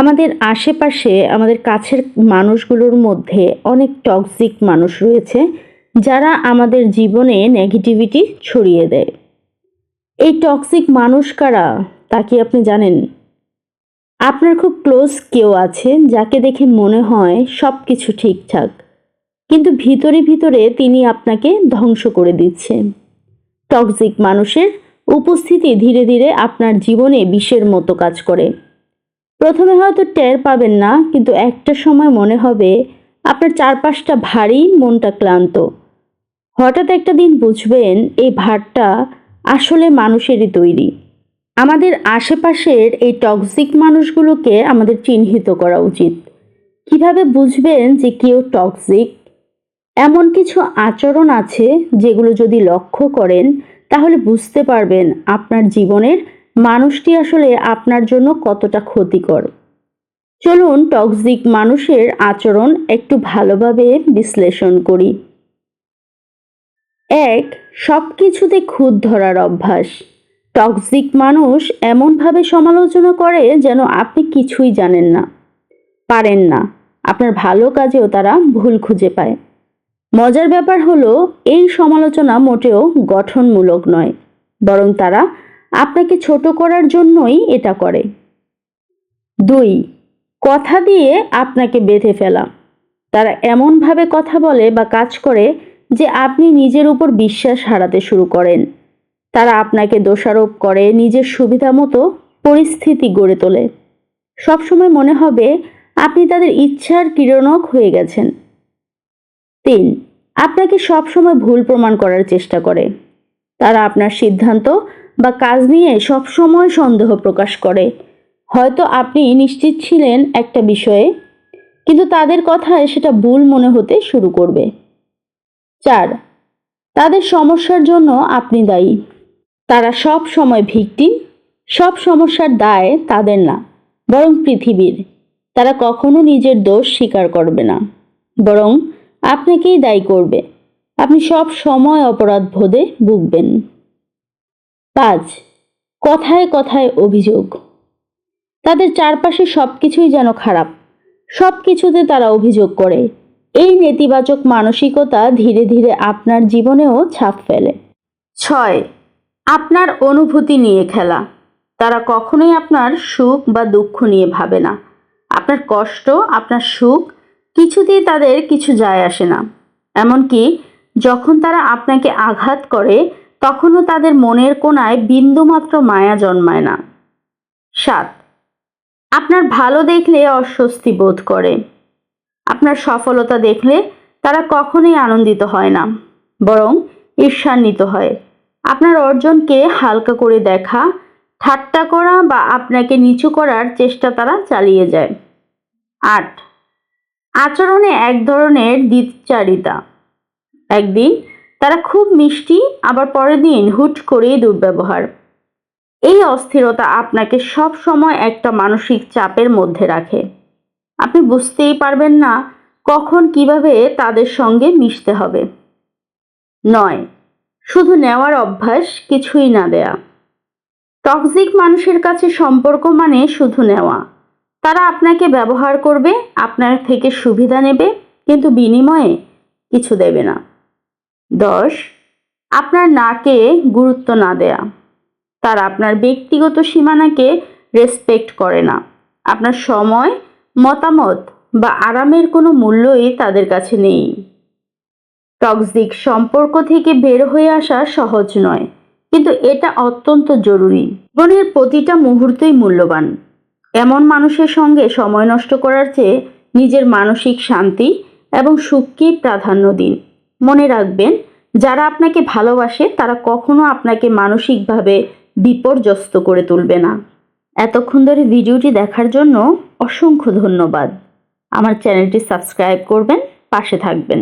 আমাদের আশেপাশে, আমাদের কাছের মানুষগুলোর মধ্যে অনেক টক্সিক মানুষ রয়েছে, যারা আমাদের জীবনে নেগেটিভিটি ছড়িয়ে দেয়। এই টক্সিক মানুষ কারা, তা কি আপনি জানেন? আপনার খুব ক্লোজ কেউ আছে, যাকে দেখে মনে হয় সব কিছু ঠিকঠাক, কিন্তু ভিতরে ভিতরে তিনি আপনাকে ধ্বংস করে দিচ্ছে। টক্সিক মানুষের উপস্থিতি ধীরে ধীরে আপনার জীবনে বিষের মতো কাজ করে। প্রথমে হয়তো টের পাবেন না, কিন্তু একটা সময় মনে হবে আপনার চারপাশটা ভারী, মনটা ক্লান্ত। হঠাৎ একটা দিন বুঝবেন এই ভারটা আসলে মানুষেরই তৈরি। আমাদের আশেপাশের এই টক্সিক মানুষগুলোকে আমাদের চিহ্নিত করা উচিত। কীভাবে বুঝবেন যে কেউ টক্সিক এমন কিছু আচরণ আছে যেগুলো যদি লক্ষ্য করেন, তাহলে বুঝতে পারবেন আপনার জীবনের মানুষটি আসলে আপনার জন্য কতটা ক্ষতিকর? চলুন টক্সিক মানুষের আচরণ একটু ভালোভাবে বিশ্লেষণ করি। এক সব কিছুতে খুঁত ধরার অভ্যাস। টক্সিক মানুষ এমনভাবে সমালোচনা করে যেন আপনি কিছুই জানেন না, পারেন না। আপনার ভালো কাজেও তারা ভুল খুঁজে পায়। মজার ব্যাপার হলো, এই সমালোচনা মোটেও গঠনমূলক নয়, বরং তারা আপনাকে ছোট করার জন্যই এটা করে। দুই, কথা দিয়ে আপনাকে বেঁধে ফেলা। তারা এমনভাবে কথা বলে বা কাজ করে যে আপনি নিজের উপর বিশ্বাস হারাতে শুরু করেন। তারা আপনাকে দোষারোপ করে, নিজের সুবিধা মতো পরিস্থিতি গড়ে তোলে। সবসময় মনে হবে আপনি তাদের ইচ্ছার কিরণক হয়ে গেছেন। তিন, আপনাকে সবসময় ভুল প্রমাণ করার চেষ্টা করে। তারা আপনার সিদ্ধান্ত বা কাজ নিয়ে সবসময় সন্দেহ প্রকাশ করে। হয়তো আপনি নিশ্চিত ছিলেন একটা বিষয়ে, কিন্তু তাদের কথায় সেটা ভুল মনে হতে শুরু করবে। চার, তাদের সমস্যার জন্য আপনি দায়ী। তারা সব সময় ভিকটিম, সব সমস্যার দায় তাদের না, বরং পৃথিবীর। তারা কখনো নিজের দোষ স্বীকার করবে না, বরং আপনাকেই দায়ী করবে। আপনি সব সময় অপরাধ বোধে ভুগবেন। পাঁচ কথায় কথায় অভিযোগ। তাদের চারপাশে সব কিছুই যেন খারাপ সব কিছুতে তারা অভিযোগ করে। এই নেতিবাচক মানসিকতা ধীরে ধীরে আপনার জীবনেও ছাপ ফেলে। ছয়, আপনার অনুভূতি নিয়ে খেলা। তারা কখনোই আপনার সুখ বা দুঃখ নিয়ে ভাবে না। আপনার কষ্ট, আপনার সুখ, কিছুতেই তাদের কিছু যায় আসে না। এমনকি যখন তারা আপনাকে আঘাত করে তখনও তাদের মনের কোনায় বিন্দুমাত্র মায়া জন্মায় না। সাত, আপনার ভালো দেখলে অস্বস্তি বোধ করে। আপনার সফলতা দেখলে তারা কখনোই আনন্দিত হয় না, বরং ঈর্ষান্বিত হয়। আপনার অর্জনকে হালকা করে দেখা, ঠাট্টা করা বা আপনাকে নিচু করার চেষ্টা তারা চালিয়ে যায়। আট, আচরণে এক ধরনের দ্বিচারিতা। একদিন তারা খুব মিষ্টি, আবার পরের দিন হুট করেই দুর্ব্যবহার। এই অস্থিরতা আপনাকে সব সময় একটা মানসিক চাপের মধ্যে রাখে। আপনি বুঝতেই পারবেন না কখন কীভাবে তাদের সঙ্গে মিশতে হবে। নয়, শুধু নেওয়ার অভ্যাস কিছুই না দেয়া। টক্সিক মানুষের কাছে সম্পর্ক মানে শুধু নেওয়া। তারা আপনাকে ব্যবহার করবে, আপনার থেকে সুবিধা নেবে, কিন্তু বিনিময়ে কিছু দেবে না। দশ, আপনার নাকে গুরুত্ব না দেয়া। তারা আপনার ব্যক্তিগত সীমানাকে রেসপেক্ট করে না। আপনার সময়, মতামত বা আরামের কোনো মূল্যই তাদের কাছে নেই। টক্সিক সম্পর্ক থেকে বের হয়ে আসা সহজ নয়, কিন্তু এটা অত্যন্ত জরুরি। জীবনের প্রতিটা মুহূর্তই মূল্যবান। এমন মানুষের সঙ্গে সময় নষ্ট করার চেয়ে নিজের মানসিক শান্তি এবং সুখকেই প্রাধান্য দিন। মনে রাখবেন, যারা আপনাকে ভালোবাসে, তারা কখনো আপনাকে মানসিকভাবে বিপর্যস্ত করে তুলবে না। এতক্ষণ ধরে ভিডিওটি দেখার জন্য অসংখ্য ধন্যবাদ। আমার চ্যানেলটি সাবস্ক্রাইব করবেন, পাশে থাকবেন।